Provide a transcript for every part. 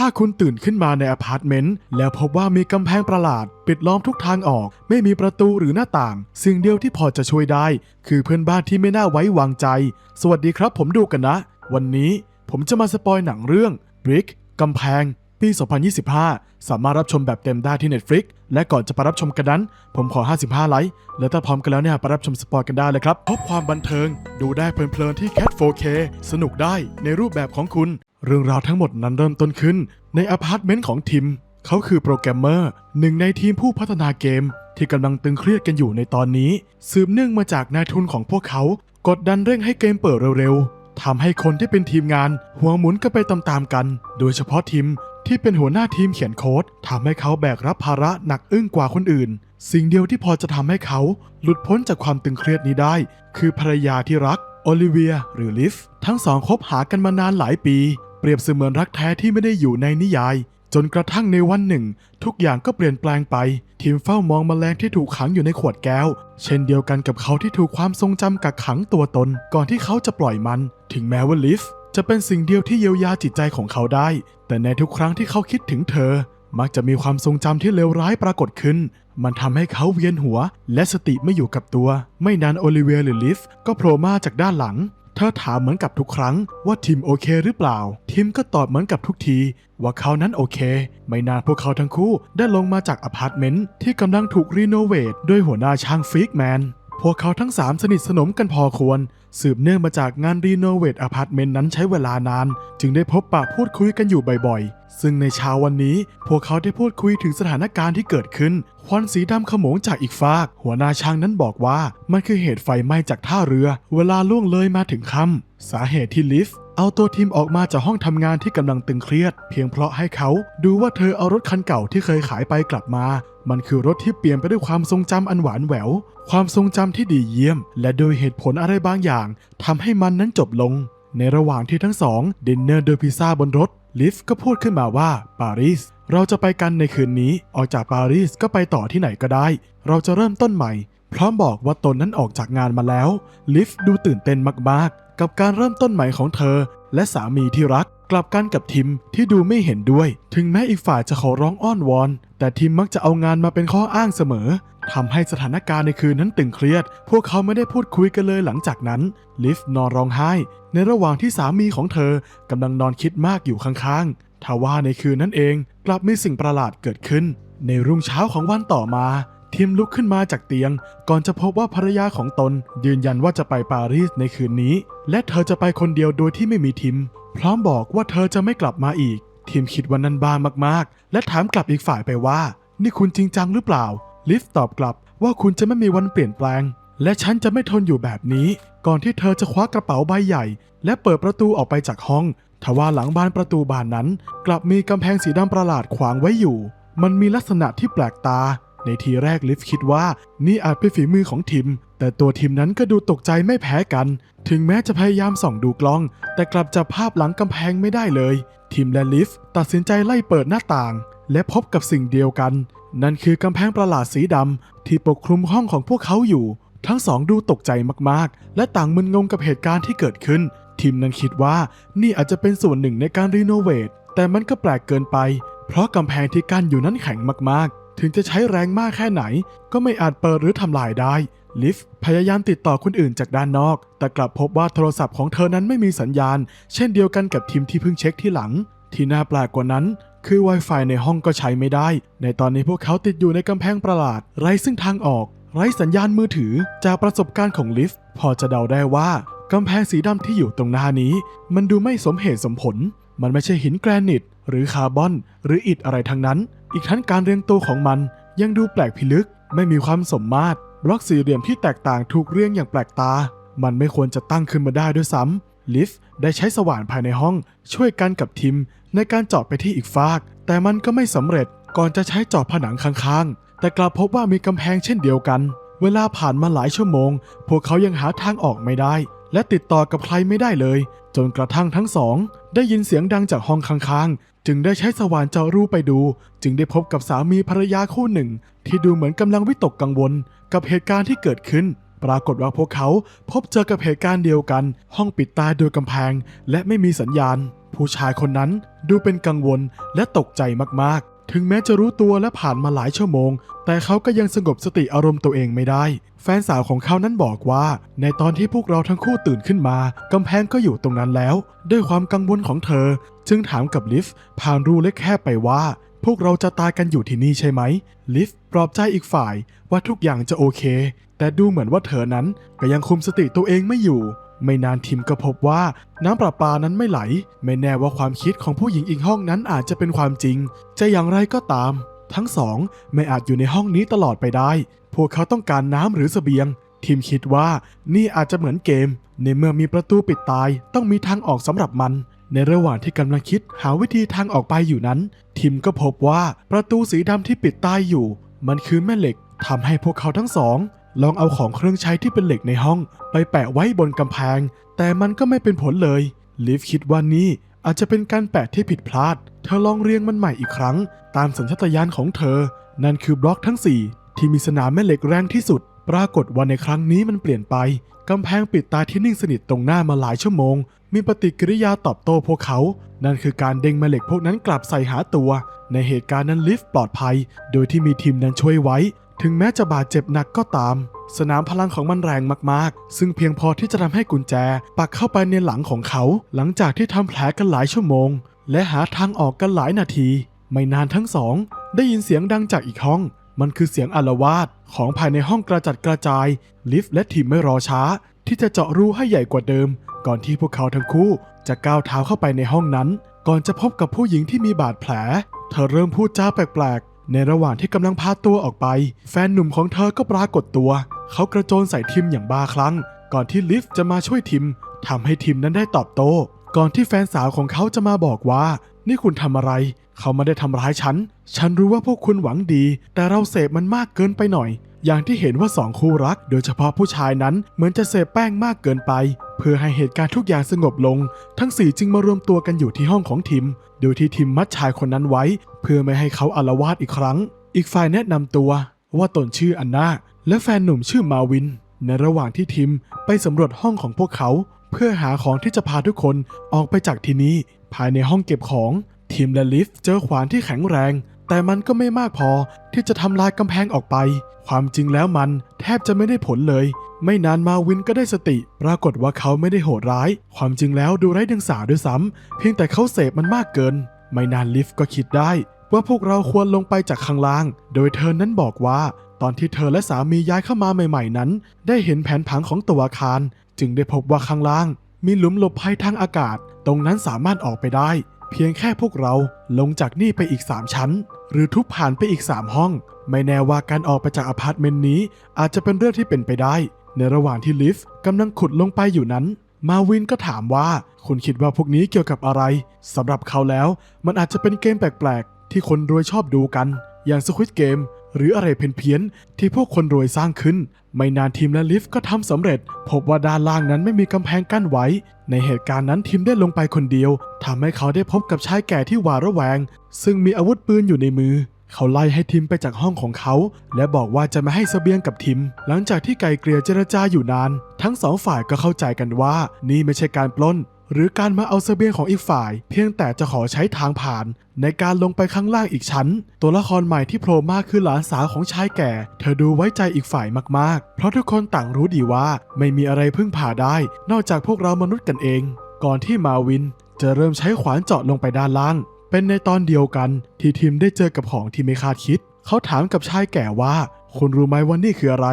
ถ้าคุณตื่นขึ้นมาในอพาร์ตเมนต์แล้วพบว่ามีกำแพงประหลาด ปิดล้อมทุกทางออก ไม่มีประตูหรือหน้าต่าง สิ่งเดียวที่พอจะช่วยได้ คือเพื่อนบ้านที่ไม่น่าไว้วางใจ สวัสดีครับผมดูกันนะ วันนี้ผมจะมาสปอยหนังเรื่อง Brick กำแพง ปี 2025 สามารถรับชมแบบเต็มได้ที่ Netflix และก่อนจะไปรับชมกันนั้น ผมขอ 55 ไลค์ และถ้าพร้อมกันแล้วเนี่ยไปรับชมสปอยกันได้เลยครับ พบความบันเทิง ดูได้เพลินๆที่ Cat 4K สนุกได้ในรูปแบบของคุณ เรื่องราวทั้งหมดนั้นเริ่มต้นขึ้นในอพาร์ตเมนต์ของทิม เขาคือโปรแกรมเมอร์หนึ่งในทีมผู้พัฒนาเกม ที่กำลังตึงเครียดกันอยู่ในตอนนี้ สืบเนื่องมาจากนายทุนของพวกเขา กดดันเร่งให้เกมเปิดเร็วๆทำให้คนที่เป็นทีมงาน หัวหมุนกันไปตามๆกัน โดยเฉพาะทิมที่เป็นหัวหน้าทีมเขียนโค้ดทำให้เขาแบกรับภาระหนักอึ้งกว่าคนอื่น สิ่งเดียวที่พอจะทำให้เขาหลุดพ้นจากความตึงเครียดนี้ได้ คือภรรยาที่รักโอลิเวียหรือลิฟ ทั้งสองคบหากันมานานหลายปี รียบเสมือนรักแท้ที่ไม่ได้อยู่ในนิยาย จนกระทั่งในวันหนึ่ง ทุกอย่างก็เปลี่ยนแปลงไป ทีมเฝ้ามองมแมลงที่ถูกขังอยู่ในขวดแก้ว เช่นเดียวกันกับเขาที่ถูกความทรงจำกักขังตัวตน ก่อนที่เขาจะปล่อยมัน ถึงแม้ว่าลิฟจะเป็นสิ่งเดียวที่เยียวยาจิตใจของเขาได้ แต่ในทุกครั้งที่เขาคิดถึงเธอ มักจะมีความทรงจำที่เลวร้ายปรากฏขึ้น มันทำให้เขาเวียนหัว และสติไม่อยู่กับตัว ไม่นานโอลิเวียหรือลิฟก็โผล่มาจากด้านหลัง เธอถามเหมือนกับทุกครั้งว่าทิมโอเคหรือเปล่า ทิมก็ตอบเหมือนกับทุกที ว่าเขานั้นโอเค ไม่นานพวกเขาทั้งคู่ได้ลงมาจากอพาร์ตเมนต์ที่กำลังถูกรีโนเวทด้วยหัวหน้าช่างฟิกแมนพวกเขาทั้งสามสนิทสนมกันพอควร สืบเนื่องมาจากงานรีโนเวทอพาร์ตเมนต์นั้นใช้เวลานาน จึงได้พบปะพูดคุยกันอยู่บ่อยซึ่งในเช้าวันนี้พวกเขาได้พูดคุยถึงสถานการณ์ที่เกิดขึ้น ควันสีดำขโมงจากอีกฟาก หัวหน้าช่างนั้นบอกว่ามันคือเหตุไฟไหม้จากท่าเรือ เวลาล่วงเลยมาถึงค่ำสาเหตุที่ลิฟต์เอาตัวทีมออกมาจากห้องทำงานที่กำลังตึงเครียด เพียงเพราะให้เขาดูว่าเธอเอารถคันเก่าที่เคยขายไปกลับมา มันคือรถที่เปลี่ยนไปด้วยความทรงจำอันหวานแหวว ความทรงจำที่ดีเยี่ยม และโดยเหตุผลอะไรบางอย่างทำให้มันนั้นจบลง ในระหว่างที่ทั้งสองดินเนอร์โดยพิซซ่าบนรถ ลิฟก็พูดขึ้นมาว่าปารีสเราจะไปกันในคืนนี้ ออกจากปารีสก็ไปต่อที่ไหนก็ได้ เราจะเริ่มต้นใหม่ พร้อมบอกว่าตนนั้นออกจากงานมาแล้ว ลิฟดูตื่นเต้นมากๆ กับการเริ่มต้นใหม่ของเธอ และสามีที่รัก กลับกันกับทิมที่ดูไม่เห็นด้วย ถึงแม้อีกฝ่ายจะขอร้องอ้อนวอน แต่ทิมมักจะเอางานมาเป็นข้ออ้างเสมอ ทำให้สถานการณ์ในคืนนั้นตึงเครียด พวกเขาไม่ได้พูดคุยกันเลยหลังจากนั้น ลิฟนอนร้องไห้ ในระหว่างที่สามีของเธอกำลังนอนคิดมากอยู่ข้างๆทว่าในคืนนั้นเองกลับมีสิ่งประหลาดเกิดขึ้น ในรุ่งเช้าของวันต่อมาทิมลุกขึ้นมาจากเตียง ก่อนจะพบว่าภรรยาของตน ยืนยันว่าจะไปปารีสในคืนนี้ และเธอจะไปคนเดียวโดยที่ไม่มีทิม พร้อมบอกว่าเธอจะไม่กลับมาอีก ทิมคิดว่านั้นบ้ามากๆ และถามกลับอีกฝ่ายไปว่า นี่คุณจริงจังหรือเปล่า ลิฟตอบกลับว่าคุณจะไม่มีวันเปลี่ยนแปลง และฉันจะไม่ทนอยู่แบบนี้ ก่อนที่เธอจะคว้ากระเป๋าใบใหญ่ และเปิดประตูออกไปจากห้องทว่าหลังบานประตูบานนั้น กลับมีกำแพงสีดำประหลาดขวางไว้อยู่ มันมีลักษณะที่แปลกตา ในทีแรกลิฟคิดว่านี่อาจเป็นฝีมือของทิม แต่ตัวทิมนั้นก็ดูตกใจไม่แพ้กัน ถึงแม้จะพยายามส่องดูกล้อง แต่กลับจับภาพหลังกำแพงไม่ได้เลย ทิมและลิฟตัดสินใจไล่เปิดหน้าต่าง และพบกับสิ่งเดียวกัน นั่นคือกำแพงประหลาดสีดำที่ปกคลุมห้องของพวกเขาอยู่ ทั้งสองดูตกใจมากๆ และต่างมึนงงกับเหตุการณ์ที่เกิดขึ้น ทีมนั้นคิดว่านี่อาจจะเป็นส่วนหนึ่งในการรีโนเวทแต่มันก็แปลกเกินไป เพราะกำแพงที่กั้นอยู่นั้นแข็งมากๆ ถึงจะใช้แรงมากแค่ไหน ก็ไม่อาจเปิดหรือทำลายได้ ลิฟพยายามติดต่อคนอื่นจากด้านนอก แต่กลับพบว่าโทรศัพท์ของเธอนั้นไม่มีสัญญาณ เช่นเดียวกันกับทีมที่เพิ่งเช็คที่หลัง ที่น่าแปลกกว่านั้น คือ Wi-Fi ในห้องก็ใช้ไม่ได้ ในตอนนี้พวกเขาติดอยู่ในกำแพงประหลาด ไร้ซึ่งทางออก ไร้สัญญาณมือถือ จากประสบการณ์ของลิฟต์พอจะเดาได้ว่ากำแพงสีดำที่อยู่ตรงหน้านี้ มันดูไม่สมเหตุสมผล มันไม่ใช่หินแกรนิต หรือคาร์บอน หรืออิฐอะไรทั้งนั้น อีกทั้งการเรียงตัวของมัน ยังดูแปลกพิลึก ไม่มีความสมมาตรบล็อกสี่เหลี่ยมที่แตกต่างถูกเรียงอย่างแปลกตา มันไม่ควรจะตั้งขึ้นมาได้ด้วยซ้ำ ลิฟได้ใช้สว่านภายในห้องช่วยกันกับทิมในการเจาะไปที่อีกฟาก แต่มันก็ไม่สำเร็จก่อนจะใช้เจาะผนังข้างๆ แต่กลับพบว่ามีกำแพงเช่นเดียวกัน เวลาผ่านมาหลายชั่วโมง พวกเขายังหาทางออกไม่ได้ และติดต่อกับใครไม่ได้เลย จนกระทั่งทั้งสอง ได้ยินเสียงดังจากห้องข้างๆ จึงได้ใช้สว่านเจาะรูไปดู จึงได้พบกับสามีภรรยาคู่หนึ่ง ที่ดูเหมือนกำลังวิตกกังวล กับเหตุการณ์ที่เกิดขึ้น ปรากฏว่าพวกเขาพบเจอกับเหตุการณ์เดียวกัน ห้องปิดตายโดยกำแพง และไม่มีสัญญาณ ผู้ชายคนนั้นดูเป็นกังวลและตกใจมากๆ ถึงแม้จะรู้ตัวและผ่านมาหลายชั่วโมง แต่เขาก็ยังสงบสติอารมณ์ตัวเองไม่ได้ แฟนสาวของเขานั้นบอกว่า ในตอนที่พวกเราทั้งคู่ตื่นขึ้นมากำแพงก็อยู่ตรงนั้นแล้ว ด้วยความกังวลของเธอ จึงถามกับลิฟผ่านรูเล็กแคบไปว่า พวกเราจะตายกันอยู่ที่นี่ใช่ไหม ลิฟปลอบใจอีกฝ่ายว่าทุกอย่างจะโอเค แต่ดูเหมือนว่าเธอนั้นก็ยังคุมสติตัวเองไม่อยู่ ไม่นานทิมก็พบว่าน้ำประปานั้นไม่ไหล ไม่แน่ว่าความคิดของผู้หญิงอีกห้องนั้นอาจจะเป็นความจริง จะอย่างไรก็ตาม ทั้งสองไม่อาจอยู่ในห้องนี้ตลอดไปได้ พวกเขาต้องการน้ำหรือเสบียงทีมคิดว่านี่อาจจะเหมือนเกม ในเมื่อมีประตูปิดตายต้องมีทางออกสำหรับมัน ในระหว่างที่กำลังคิดหาวิธีทางออกไปอยู่นั้น ทิมก็พบว่าประตูสีดำที่ปิดตายอยู่ มันคือแม่เหล็กทำให้พวกเขาทั้งสอง ลองเอาของเครื่องใช้ที่เป็นเหล็กในห้อง ไปแปะไว้บนกำแพง แต่มันก็ไม่เป็นผลเลย ลิฟคิดว่านี่อาจจะเป็นการแปะที่ผิดพลาด เธอลองเรียงมันใหม่อีกครั้ง ตามสัญชาตญาณของเธอ นั่นคือบล็อกทั้ง 4 ที่มีสนามแม่เหล็กแรงที่สุด ปรากฏว่าในครั้งนี้มันเปลี่ยนไปกำแพงปิดตาที่นิ่งสนิทตรงหน้ามาหลายชั่วโมง มีปฏิกิริยาตอบโต้พวกเขา นั่นคือการเด้งแม่เหล็กพวกนั้นกลับใส่หาตัว ในเหตุการณ์นั้นลิฟต์ปลอดภัย โดยที่มีทีมนั้นช่วยไว้ ถึงแม้จะบาดเจ็บหนักก็ตาม สนามพลังของมันแรงมากๆ ซึ่งเพียงพอที่จะทำให้กุญแจ ปักเข้าไปในหลังของเขา หลังจากที่ทำแผลกันหลายชั่วโมง และหาทางออกกันหลายนาที ไม่นานทั้งสอง ได้ยินเสียงดังจากอีกห้อง มันคือเสียงอารวาสของภายในห้องกระจัดกระจาย ลิฟต์และทีมไม่รอช้า ที่จะเจาะรูให้ใหญ่กว่าเดิม ก่อนที่พวกเขาทั้งคู่จะก้าวเท้าเข้าไปในห้องนั้น ก่อนจะพบกับผู้หญิงที่มีบาดแผล เธอเริ่มพูดจาแปลกๆ ในระหว่างที่กำลังพาตัวออกไป แฟนหนุ่มของเธอก็ปรากฏตัว เขากระโจนใส่ทิมอย่างบ้าคลั่ง ก่อนที่ลิฟต์จะมาช่วยทิมทำให้ทิมนั้นได้ตอบโต้ ก่อนที่แฟนสาวของเขาจะมาบอกว่า นี่คุณทำอะไร เขาไม่ได้ทำร้ายฉัน ฉันรู้ว่าพวกคุณหวังดี แต่เราเสพมันมากเกินไปหน่อย อย่างที่เห็นว่าสองคู่รัก โดยเฉพาะผู้ชายนั้นเหมือนจะเสพแป้งมากเกินไป เพื่อให้เหตุการณ์ทุกอย่างสงบลง ทั้งสี่จึงมารวมตัวกันอยู่ที่ห้องของทิม โดยที่ทิมมัดชายคนนั้นไว้ เพื่อไม่ให้เขาอารวาสอีกครั้ง อีกฝ่ายแนะนำตัวว่าตนชื่ออันนาและแฟนหนุ่มชื่อมาวิน ในระหว่างที่ทิมไปสำรวจห้องของพวกเขา พื่อหาของที่จะพาทุกคนออกไปจากที่นี้ ภายในห้องเก็บของทีมและลิฟเจอขวานที่แข็งแรง แต่มันก็ไม่มากพอที่จะทำลายกำแพงออกไป ความจริงแล้วมันแทบจะไม่ได้ผลเลย ไม่นานมาวินก็ได้สติ ปรากฏว่าเขาไม่ได้โหดร้าย ความจริงแล้วดูไร้เดียงสาด้วยซ้ำเพียงแต่เขาเสพมันมากเกิน ไม่นานลิฟก็คิดได้ ว่าพวกเราควรลงไปจากข้างล่าง โดยเธอนั้นบอกว่า ตอนที่เธอและสามีย้ายเข้ามาใหม่ ๆ นั้น ได้เห็นแผนผังของตัวอาคาร จึงได้พบว่าข้างล่าง มีหลุมหลบภัยทางอากาศ ตรงนั้นสามารถออกไปได้ เพียงแค่พวกเราลงจากนี่ไปอีก 3 ชั้น หรือทุบผ่านไปอีก 3 ห้อง ไม่แน่ว่าการออกไปจากอพาร์ตเมนต์นี้ อาจจะเป็นเรื่องที่เป็นไปได้ ในระหว่างที่ลิฟต์กำลังขุดลงไปอยู่นั้น มาวินก็ถามว่าคุณคิดว่าพวกนี้เกี่ยวกับอะไรสำหรับเขาแล้ว มันอาจจะเป็นเกมแปลกๆที่คนรวยชอบดูกัน อย่างสควิตเกม หรืออะไรเพี้ยนๆที่พวกคนรวยสร้างขึ้น ไม่นานทีมและลิฟต์ก็ทำสำเร็จ พบว่าด้านล่างนั้นไม่มีกำแพงกั้นไว้ ในเหตุการณ์นั้นทีมได้ลงไปคนเดียวทำให้เขาได้พบกับชายแก่ที่หวาดระแวง ซึ่งมีอาวุธปืนอยู่ในมือเขาไล่ให้ทิมไปจากห้องของเขา และบอกว่าจะไม่ให้เสบียงกับทิม หลังจากที่ไกลเกลี่ยเจรจาอยู่นาน ทั้งสองฝ่ายก็เข้าใจกันว่า นี่ไม่ใช่การปล้น หรือการมาเอาเสบียงของอีกฝ่าย เพียงแต่จะขอใช้ทางผ่าน ในการลงไปข้างล่างอีกชั้น ตัวละครใหม่ที่โผล่มาคือหลานสาวของชายแก่ เธอดูไว้ใจอีกฝ่ายมากๆ เพราะทุกคนต่างรู้ดีว่าไม่มีอะไรพึ่งพาได้ นอกจากพวกเรามนุษย์กันเอง ก่อนที่มาวิน จะเริ่มใช้ขวานเจาะลงไปด้านล่าง เป็นในตอนเดียวกันที่ทีมได้เจอกับของที่ไม่คาดคิด เขาถามกับชายแก่ว่า คุณรู้ไหมว่านี่คืออะไร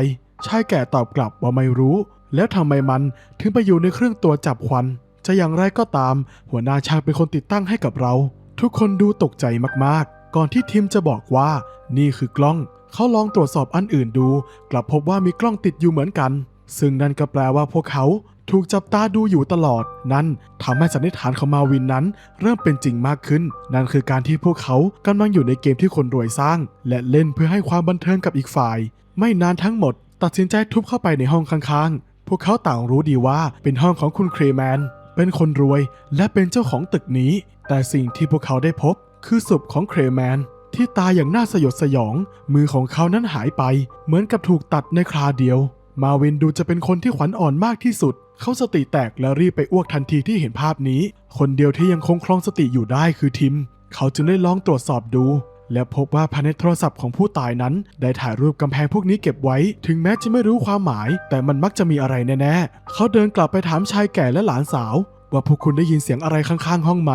ชายแก่ตอบกลับว่าไม่รู้ แล้วทำไมมันถึงไปอยู่ในเครื่องตัวจับควัน จะอย่างไรก็ตาม หัวหน้าช่างเป็นคนติดตั้งให้กับเรา ทุกคนดูตกใจมากๆ ก่อนที่ทีมจะบอกว่า นี่คือกล้อง เขาลองตรวจสอบอันอื่นดู กลับพบว่ามีกล้องติดอยู่เหมือนกัน ซึ่งนั่นก็แปลว่าพวกเขาถูกจับตาดูอยู่ตลอด นั่นทำให้สันนิษฐานของมาวินนั้น เริ่มเป็นจริงมากขึ้น นั่นคือการที่พวกเขากำลังอยู่ในเกมที่คนรวยสร้าง และเล่นเพื่อให้ความบันเทิงกับอีกฝ่าย ไม่นานทั้งหมด ตัดสินใจทุบเข้าไปในห้องข้างๆ พวกเขาต่างรู้ดีว่าเป็นห้องของคุณเครแมน เป็นคนรวยและเป็นเจ้าของตึกนี้ แต่สิ่งที่พวกเขาได้พบคือศพของเครแมน ที่ตายอย่างน่าสยดสยอง มือของเขานั้นหายไป เหมือนกับถูกตัดในคราเดียว มาวินดูจะเป็นคนที่ขวัญอ่อนมากที่สุด เขาสติแตกและรีบไปอ้วกทันทีที่เห็นภาพนี้ คนเดียวที่ยังคงครองสติอยู่ได้คือทิม เขาจึงได้ลองตรวจสอบดู และพบว่าภายในโทรศัพท์ของผู้ตายนั้น ได้ถ่ายรูปกำแพงพวกนี้เก็บไว้ ถึงแม้จะไม่รู้ความหมาย แต่มันมักจะมีอะไรแน่ๆ เขาเดินกลับไปถามชายแก่และหลานสาว ว่าพวกคุณได้ยินเสียงอะไรข้างๆ ห้องไหม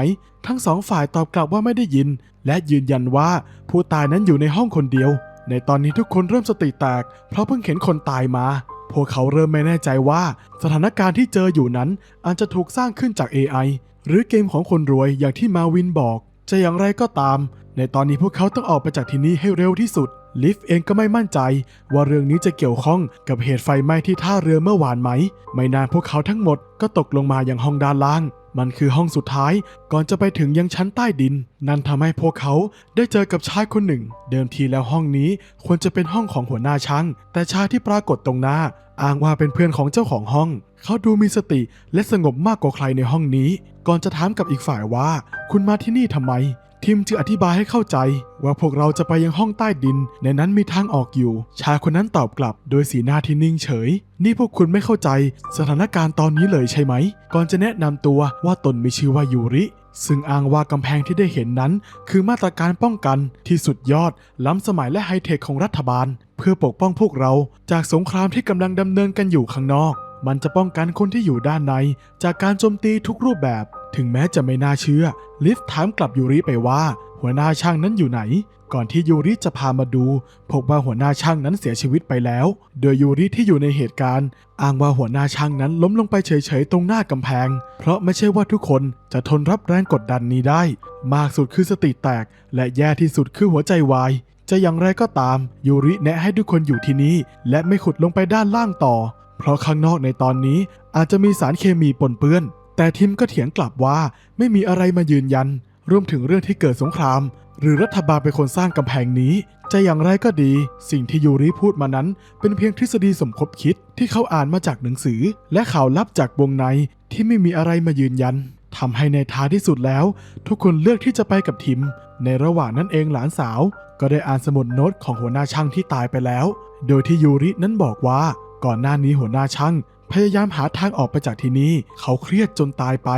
ทั้งสองฝ่ายตอบกลับว่าไม่ได้ยิน และยืนยันว่าผู้ตายนั้นอยู่ในห้องคนเดียว ในตอนนี้ทุกคนเริ่มสติแตก เพราะเพิ่งเห็นคนตายมา พวกเขาเริ่มไม่แน่ใจว่า สถานการณ์ที่เจออยู่นั้น อาจจะถูกสร้างขึ้นจาก AI หรือเกมของคนรวยอย่างที่มาวินบอก จะอย่างไรก็ตาม ในตอนนี้พวกเขาต้องออกไปจากที่นี่ให้เร็วที่สุด ลิฟเองก็ไม่มั่นใจ ว่าเรื่องนี้จะเกี่ยวข้องกับเหตุไฟไหม้ที่ท่าเรือเมื่อวานไหม ไม่นานพวกเขาทั้งหมดก็ตกลงมาอยังห้องด้านล่าง มันคือห้องสุดท้ายก่อนจะไปถึงยังชั้นใต้ดิน นั่นทำให้พวกเขาได้เจอกับชายคนหนึ่ง เดิมทีแล้วห้องนี้ควรจะเป็นห้องของหัวหน้าช่าง แต่ชายที่ปรากฏตรงหน้า อ้างว่าเป็นเพื่อนของเจ้าของห้อง เขาดูมีสติและสงบมากกว่าใครในห้องนี้ ก่อนจะถามกับอีกฝ่ายว่า คุณมาที่นี่ทำไม ทิมจึงอธิบายให้เข้าใจ ว่าพวกเราจะไปยังห้องใต้ดิน ในนั้นมีทางออกอยู่ ชายคนนั้นตอบกลับ โดยสีหน้าที่นิ่งเฉย นี่พวกคุณไม่เข้าใจ สถานการณ์ตอนนี้เลยใช่ไหม ก่อนจะแนะนำตัวว่าตนมีชื่อว่ายูริ ซึ่งอ้างว่ากำแพงที่ได้เห็นนั้น คือมาตรการป้องกันที่สุดยอด ล้ำสมัยและไฮเทคของรัฐบาล เพื่อปกป้องพวกเราจากสงครามที่กำลังดำเนินกันอยู่ข้างนอกมันจะป้องกันคนที่อยู่ด้านใน จากการโจมตีทุกรูปแบบ ถึงแม้จะไม่น่าเชื่อ ลิฟถามกลับยูริไปว่า หัวหน้าช่างนั้นอยู่ไหน ก่อนที่ยูริจะพามาดู พบว่าหัวหน้าช่างนั้นเสียชีวิตไปแล้ว โดยยูริที่อยู่ในเหตุการณ์ อ้างว่าหัวหน้าช่างนั้นล้มลงไปเฉยๆตรงหน้ากำแพง เพราะไม่ใช่ว่าทุกคนจะทนรับแรงกดดันนี้ได้ มากสุดคือสติแตก และแย่ที่สุดคือหัวใจวายจะอย่างไรก็ตาม ยูริแนะให้ทุกคนอยู่ที่นี่ และไม่ขุดลงไปด้านล่างต่อ เพราะข้างนอกในตอนนี้อาจจะมีสารเคมีปนเปื้อน แต่ทิมก็เถียงกลับว่าไม่มีอะไรมายืนยัน รวมถึงเรื่องที่เกิดสงคราม หรือรัฐบาลเป็นคนสร้างกำแพงนี้ จะอย่างไรก็ดี สิ่งที่ยูริพูดมานั้น เป็นเพียงทฤษฎีสมคบคิดที่เขาอ่านมาจากหนังสือ และข่าวลับจากวงในที่ไม่มีอะไรมายืนยันทำให้ในท้ายที่สุดแล้ว ทุกคนเลือกที่จะไปกับทิม ในระหว่างนั้นเองหลานสาว ก็ได้อ่านสมุดโน้ตของหัวหน้าช่างที่ตายไปแล้ว โดยที่ยูรินั้นบอกว่า ก่อนหน้านี้หัวหน้าช่าง พยายามหาทางออกไปจากที่นี่เขาเครียดจนตายไป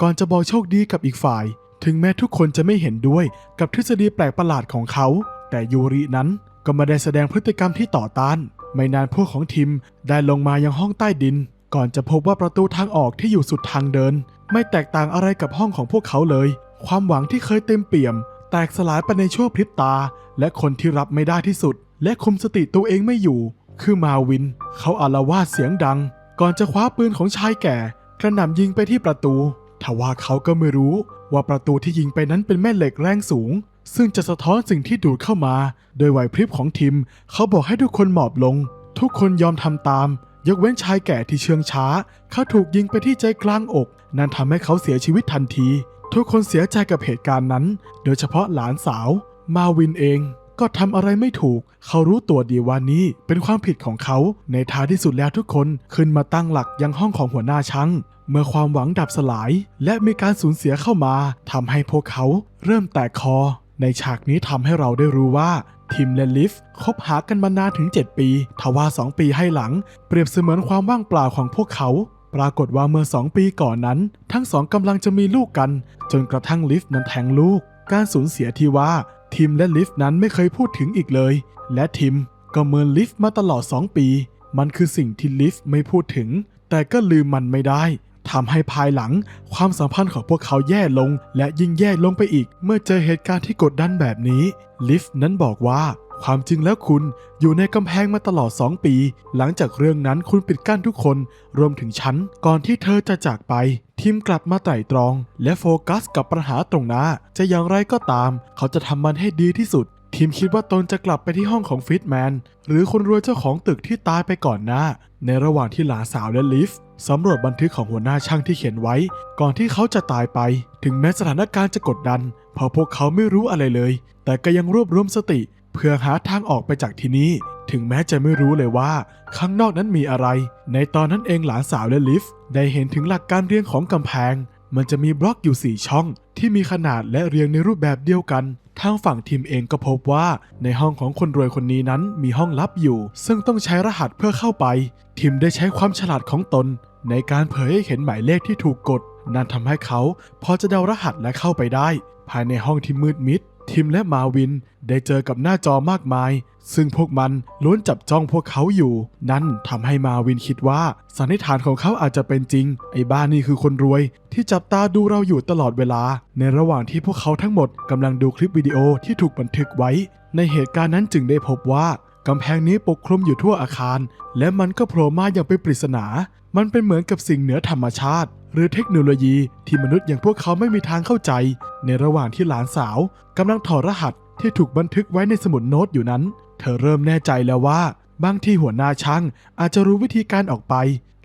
ก่อนจะบอกโชคดีกับอีกฝ่าย ถึงแม้ทุกคนจะไม่เห็นด้วยกับทฤษฎีแปลกประหลาดของเขา แต่ยูรินั้นก็ไม่ได้แสดงพฤติกรรมที่ต่อต้าน ไม่นานพวกของทิมได้ลงมายังห้องใต้ดิน ก่อนจะพบว่าประตูทางออกที่อยู่สุดทางเดิน ไม่แตกต่างอะไรกับห้องของพวกเขาเลย ความหวังที่เคยเต็มเปี่ยม แตกสลายไปในชั่วพริบตา และคนที่รับไม่ได้ที่สุด และคุมสติตัวเองไม่อยู่ คือมาวิน เขาอาละวาดเสียงดัง ก่อนจะคว้าปืนของชายแก่ กระหน่ำยิงไปที่ประตูทว่าเขาก็ไม่รู้ว่าประตูที่ยิงไปนั้นเป็นแม่เหล็กแรงสูง ซึ่งจะสะท้อนสิ่งที่ดูดเข้ามา โดยไหวพริบของทิม เขาบอกให้ทุกคนหมอบลง ทุกคนยอมทำตาม ยกเว้นชายแก่ที่เชื่องช้า เขาถูกยิงไปที่ใจกลางอก นั่นทำให้เขาเสียชีวิตทันที ทุกคนเสียใจกับเหตุการณ์นั้น โดยเฉพาะหลานสาว มาวินเอง ก็ทำอะไรไม่ถูก เขารู้ตัวดีว่านี่เป็นความผิดของเขา ในท้ายที่สุดแล้วทุกคนขึ้นมาตั้งหลักยังห้องของหัวหน้าช่างเมื่อความหวังดับสลาย และมีการสูญเสียเข้ามาทำให้พวกเขาเริ่มแตกคอ ในฉากนี้ทำให้เราได้รู้ว่าทิมและลิฟคบหากันมานานถึง 7 ปีทว่า 2 ปีให้หลัง เปรียบเสมือนความว่างเปล่าของพวกเขา ปรากฏว่าเมื่อ 2 ปีก่อนนั้น ทั้งสองกำลังจะมีลูกกัน จนกระทั่งลิฟนั้นแทงลูก การสูญเสียที่ว่า ทิมและลิฟนั้นไม่เคยพูดถึงอีกเลย และทิมก็เมินลิฟมาตลอด 2 ปี มันคือสิ่งที่ลิฟไม่พูดถึง แต่ก็ลืมมันไม่ได้ทำให้ภายหลังความสัมพันธ์ของพวกเขาแย่ลง และยิ่งแย่ลงไปอีก เมื่อเจอเหตุการณ์ที่กดดันแบบนี้ ลิฟนั้นบอกว่า ความจริงแล้วคุณอยู่ในกำแพงมาตลอด 2 ปี หลังจากเรื่องนั้นคุณปิดกั้นทุกคน รวมถึงฉัน ก่อนที่เธอจะจากไป ทีมกลับมาไตร่ตรอง และโฟกัสกับปัญหาตรงหน้า จะอย่างไรก็ตาม เขาจะทำมันให้ดีที่สุด ทีมคิดว่าตนจะกลับไปที่ห้องของฟิตแมน หรือคนรวยเจ้าของตึกที่ตายไปก่อนหน้า ในระหว่างที่หลานสาวและลิฟสำรวจบันทึกของหัวหน้าช่างที่เขียนไว้ ก่อนที่เขาจะตายไป ถึงแม้สถานการณ์จะกดดันเพราะพวกเขาไม่รู้อะไรเลย แต่ก็ยังรวบรวมสติ เพื่อหาทางออกไปจากที่นี่ ถึงแม้จะไม่รู้เลยว่า ข้างนอกนั้นมีอะไร ในตอนนั้นเองหลานสาวและลิฟได้เห็นถึงหลักการเรียงของกำแพง มันจะมีบล็อกอยู่4ช่อง ที่มีขนาดและเรียงในรูปแบบเดียวกันทางฝั่งทีมเองก็พบว่าในห้องของคนรวยคนนี้นั้นมีห้องลับอยู่ ซึ่งต้องใช้รหัสเพื่อเข้าไป ทีมได้ใช้ความฉลาดของตน ในการเผยให้เห็นหมายเลขที่ถูกกด นั่นทำให้เขาพอจะเดารหัสและเข้าไปได้ ภายในห้องที่มืดมิด ทิมและมาวินได้เจอกับหน้าจอมากมาย ซึ่งพวกมันล้วนจับจ้องพวกเขาอยู่ นั่นทำให้มาวินคิดว่าสันนิษฐานของเขาอาจจะเป็นจริง ไอ้บ้านนี่คือคนรวย ที่จับตาดูเราอยู่ตลอดเวลา ในระหว่างที่พวกเขาทั้งหมดกำลังดูคลิปวิดีโอที่ถูกบันทึกไว้ ในเหตุการณ์นั้นจึงได้พบว่ากำแพงนี้ปกคลุมอยู่ทั่วอาคาร และมันก็โผล่มาอย่างเป็นปริศนา มันเป็นเหมือนกับสิ่งเหนือธรรมชาติ หรือเทคโนโลยีที่มนุษย์อย่างพวกเขาไม่มีทางเข้าใจ ในระหว่างที่หลานสาวกำลังถอดรหัสที่ถูกบันทึกไว้ในสมุดโน้ตอยู่นั้น เธอเริ่มแน่ใจแล้วว่า บางที่หัวหน้าช่างอาจจะรู้วิธีการออกไป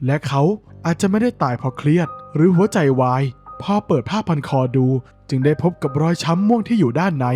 และเขาอาจจะไม่ได้ตายเพราะเครียด หรือหัวใจวายพอเปิดผ้าพันคอดู จึงได้พบกับรอยช้ำม่วงที่อยู่ด้านใน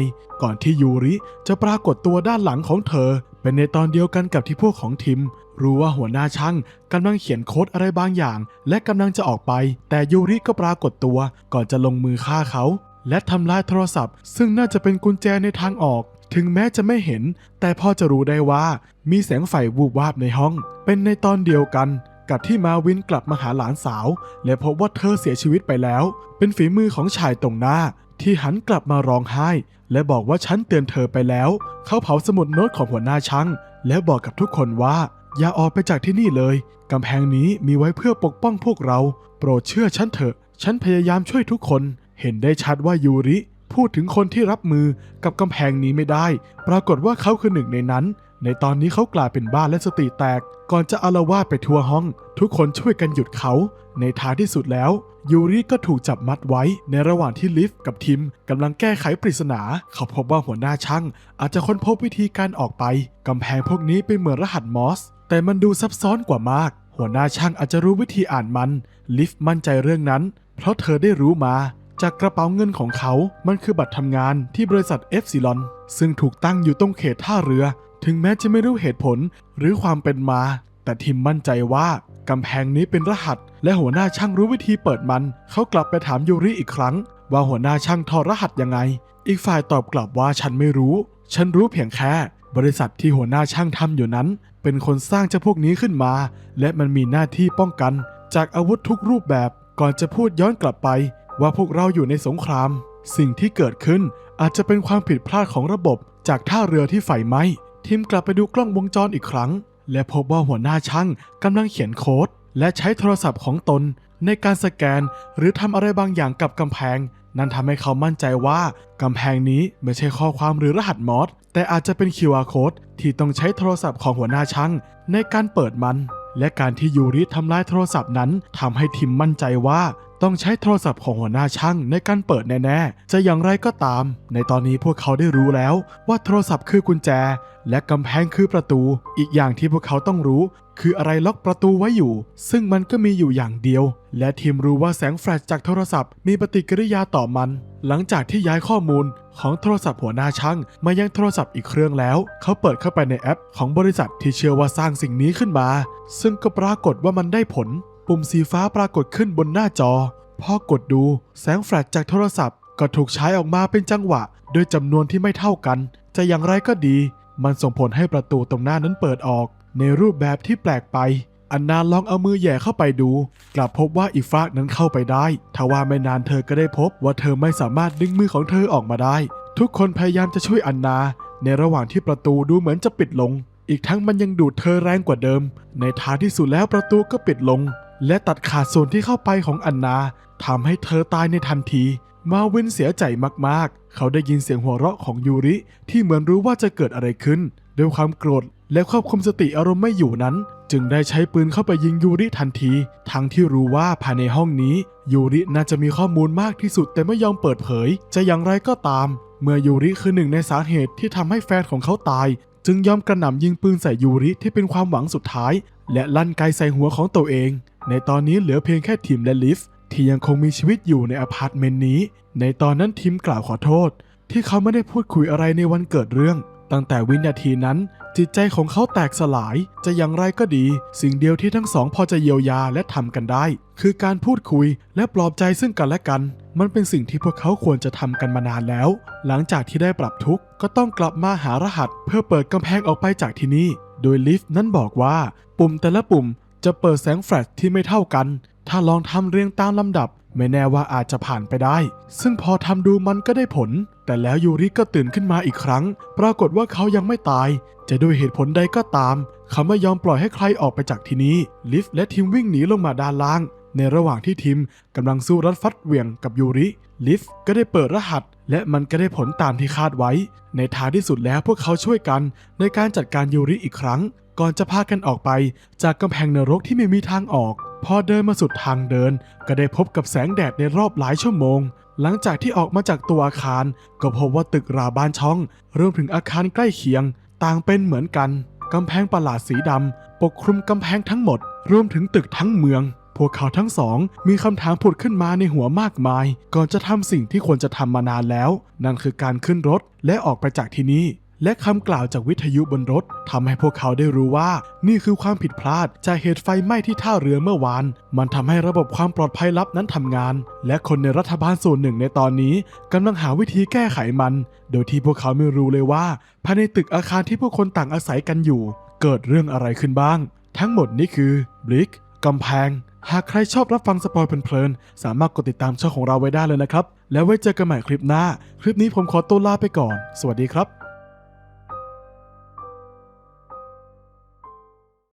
ก่อนที่ยูริจะปรากฏตัวด้านหลังของเธอ เป็นในตอนเดียวกันกับที่พวกของทิม รู้ว่าหัวหน้าช่างกำลังเขียนโค้ดอะไรบางอย่าง และกำลังจะออกไป แต่ยูริก็ปรากฏตัว ก่อนจะลงมือฆ่าเขา และทำลายโทรศัพท์ ซึ่งน่าจะเป็นกุญแจในทางออก ถึงแม้จะไม่เห็น แต่พ่อจะรู้ได้ว่า มีแสงไฟวูบวาบในห้อง เป็นในตอนเดียวกัน กับที่มาวินกลับมาหาหลานสาว และพบว่าเธอเสียชีวิตไปแล้ว เป็นฝีมือของชายตรงหน้า ที่หันกลับมาร้องไห้ และบอกว่าฉันเตือนเธอไปแล้ว เขาเผาสมุดโน้ตของหัวหน้าช่างและบอกกับทุกคนว่า อย่าออกไปจากที่นี่เลย กำแพงนี้มีไว้เพื่อปกป้องพวกเรา โปรดเชื่อฉันเถอะ ฉันพยายามช่วยทุกคน เห็นได้ชัดว่ายูริ พูดถึงคนที่รับมือกับกำแพงนี้ไม่ได้ ปรากฏว่าเขาคือหนึ่งในนั้น ในตอนนี้เขากลายเป็นบ้าและสติแตก ก่อนจะอารวาสไปทั่วห้อง ทุกคนช่วยกันหยุดเขา ในท้ายที่สุดแล้ว ยูริก็ถูกจับมัดไว้ ในระหว่างที่ลิฟกับทิมกำลังแก้ไขปริศนา เขาพบว่าหัวหน้าช่าง อาจจะค้นพบวิธีการออกไปกำแพงพวกนี้เป็นเหมือนรหัสมอส แต่มันดูซับซ้อนกว่ามาก หัวหน้าช่างอาจจะรู้วิธีอ่านมัน ลิฟมั่นใจเรื่องนั้น เพราะเธอได้รู้มา จากกระเป๋าเงินของเขา มันคือบัตรทำงานที่บริษัทเอฟซิลอน ซึ่งถูกตั้งอยู่ตรงเขตท่าเรือ ถึงแม้จะไม่รู้เหตุผลหรือความเป็นมา แต่ทิมมั่นใจว่ากำแพงนี้เป็นรหัส และหัวหน้าช่างรู้วิธีเปิดมัน เขากลับไปถามยูริอีกครั้ง ว่าหัวหน้าช่างถอดรหัสยังไง อีกฝ่ายตอบกลับว่าฉันไม่รู้ ฉันรู้เพียงแค่ บริษัทที่หัวหน้าช่างทำอยู่นั้น เป็นคนสร้างเจ้าพวกนี้ขึ้นมา และมันมีหน้าที่ป้องกัน จากอาวุธทุกรูปแบบก่อนจะพูดย้อนกลับไป ว่าพวกเราอยู่ในสงคราม สิ่งที่เกิดขึ้นอาจจะเป็นความผิดพลาดของระบบจากท่าเรือที่ไฟไหม้ทีมกลับไปดูกล้องวงจรอีกครั้ง และพบว่าหัวหน้าช่างกำลังเขียนโค้ด และใช้โทรศัพท์ของตน ในการสแกนหรือทำอะไรบางอย่างกับกำแพง นั่นทำให้เขามั่นใจว่ากำแพงนี้ไม่ใช่ข้อความหรือรหัสมอสแต่อาจจะเป็น QR code ที่ต้องใช้โทรศัพท์ของหัวหน้าช่างในการเปิดมัน และการที่ยูริทำลายโทรศัพท์นั้นทำให้ทิมมั่นใจว่า ต้องใช้โทรศัพท์ของหัวหน้าช่างในการเปิดแน่ๆ จะอย่างไรก็ตาม ในตอนนี้พวกเขาได้รู้แล้วว่าโทรศัพท์คือกุญแจ และกำแพงคือประตู อีกอย่างที่พวกเขาต้องรู้ คืออะไรล็อกประตูไว้อยู่ ซึ่งมันก็มีอยู่อย่างเดียว และทีมรู้ว่าแสงแฟลชจากโทรศัพท์มีปฏิกิริยาต่อมัน หลังจากที่ย้ายข้อมูลของโทรศัพท์หัวหน้าช่างมายังโทรศัพท์อีกเครื่องแล้ว เขาเปิดเข้าไปในแอปของบริษัทที่เชื่อว่าสร้างสิ่งนี้ขึ้นมา ซึ่งก็ปรากฏว่ามันได้ผล ปุ่มสีฟ้าปรากฏขึ้นบนหน้าจอ พอกดดูแสงแฟลชจากโทรศัพท์ ก็ถูกใช้ออกมาเป็นจังหวะ โดยจำนวนที่ไม่เท่ากัน จะอย่างไรก็ดี มันส่งผลให้ประตูตรงหน้านั้นเปิดออก ในรูปแบบที่แปลกไป อันนาลองเอามือแย่เข้าไปดู กลับพบว่าอีฟากนั้นเข้าไปได้ทว่าไม่นานเธอก็ได้พบว่าเธอไม่สามารถดึงมือของเธอออกมาได้ ทุกคนพยายามจะช่วยอันนา ในระหว่างที่ประตูดูเหมือนจะปิดลงอีกทั้งมันยังดูดเธอแรงกว่าเดิม ในท้ายที่สุดแล้วประตูก็ปิดลง และตัดขาดส่วนที่เข้าไปของอันนาทำให้เธอตายในทันที มาวินเสียใจมากๆ เขาได้ยินเสียงหัวเราะของยูริ ที่เหมือนรู้ว่าจะเกิดอะไรขึ้น ด้วยความโกรธและควบคุมสติอารมณ์ไม่อยู่นั้น จึงได้ใช้ปืนเข้าไปยิงยูริทันที ทั้งที่รู้ว่าภายในห้องนี้ยูริน่าจะมีข้อมูลมากที่สุดแต่ไม่ยอมเปิดเผย จะอย่างไรก็ตาม เมื่อยูริคือหนึ่งในสาเหตุที่ทำให้แฟนของเขาตาย จึงยอมกระหน่ำยิงปืนใส่ยูริที่เป็นความหวังสุดท้าย และลั่นไกใส่หัวของตัวเอง ในตอนนี้เหลือเพียงแค่ทิมและลิฟที่ยังคงมีชีวิตอยู่ในอพาร์ตเมนต์นี้ ในตอนนั้นทิมกล่าวขอโทษ ที่เขาไม่ได้พูดคุยอะไรในวันเกิดเรื่อง ตั้งแต่วินาทีนั้น จิตใจของเขาแตกสลายจะอย่างไรก็ดี สิ่งเดียวที่ทั้งสองพอจะเยียวยาและทำกันได้ คือการพูดคุยและปลอบใจซึ่งกันและกัน มันเป็นสิ่งที่พวกเขาควรจะทำกันมานานแล้ว หลังจากที่ได้ปรับทุกข์ก็ต้องกลับมาหารหัส เพื่อเปิดกำแพงออกไปจากที่นี่ โดยลิฟต์นั้นบอกว่า ปุ่มแต่ละปุ่ม จะเปิดแสงแฟลชที่ไม่เท่ากัน ถ้าลองทำเรียงตามลำดับ ไม่แน่ว่าอาจจะผ่านไปได้ ซึ่งพอทำดูมันก็ได้ผล แต่แล้วยูริก็ตื่นขึ้นมาอีกครั้ง ปรากฏว่าเขายังไม่ตาย จะด้วยเหตุผลใดก็ตาม เขาไม่ยอมปล่อยให้ใครออกไปจากที่นี้ ลิฟและทิมวิ่งหนีลงมาด้านล่าง ในระหว่างที่ทิมกำลังสู้รัดฟัดเหวี่ยงกับยูริ ลิฟก็ได้เปิดรหัสและมันก็ได้ผลตามที่คาดไว้ ในท้ายที่สุดแล้วพวกเขาช่วยกันในการจัดการยูริอีกครั้ง ก่อนจะพากันออกไปจากกำแพงนรกที่ไม่มีทางออก พอเดินมาสุดทางเดิน ก็ได้พบกับแสงแดดในรอบหลายชั่วโมง หลังจากที่ออกมาจากตัวอาคาร ก็พบว่าตึกราบ้านช่องรวมถึงอาคารใกล้เคียง ต่างเป็นเหมือนกันกำแพงประหลาดสีดำปกคลุมกำแพงทั้งหมด รวมถึงตึกทั้งเมือง พวกเขาทั้งสอง มีคำถามผุดขึ้นมาในหัวมากมาย ก่อนจะทำสิ่งที่ควรจะทำมานานแล้ว นั่นคือการขึ้นรถและออกไปจากที่นี่ และคำกล่าวจากวิทยุบนรถทำให้พวกเขาได้รู้ว่า นี่คือความผิดพลาดจากเหตุไฟไหม้ที่ท่าเรือเมื่อวาน มันทำให้ระบบความปลอดภัยลับนั้นทำงาน และคนในรัฐบาลส่วนหนึ่งในตอนนี้กำลังหาวิธีแก้ไขมัน โดยที่พวกเขาไม่รู้เลยว่าภายในตึกอาคารที่ผู้คนต่างอาศัยกันอยู่ เกิดเรื่องอะไรขึ้นบ้าง ทั้งหมดนี้คือบลิกกำแพงหากใครชอบรับฟังสปอยเพลินๆ สามารถกดติดตามช่องของเราไว้ได้เลยนะครับ แล้วไว้เจอกันใหม่คลิปหน้า คลิปนี้ผมขอตัวลาไปก่อน สวัสดีครับ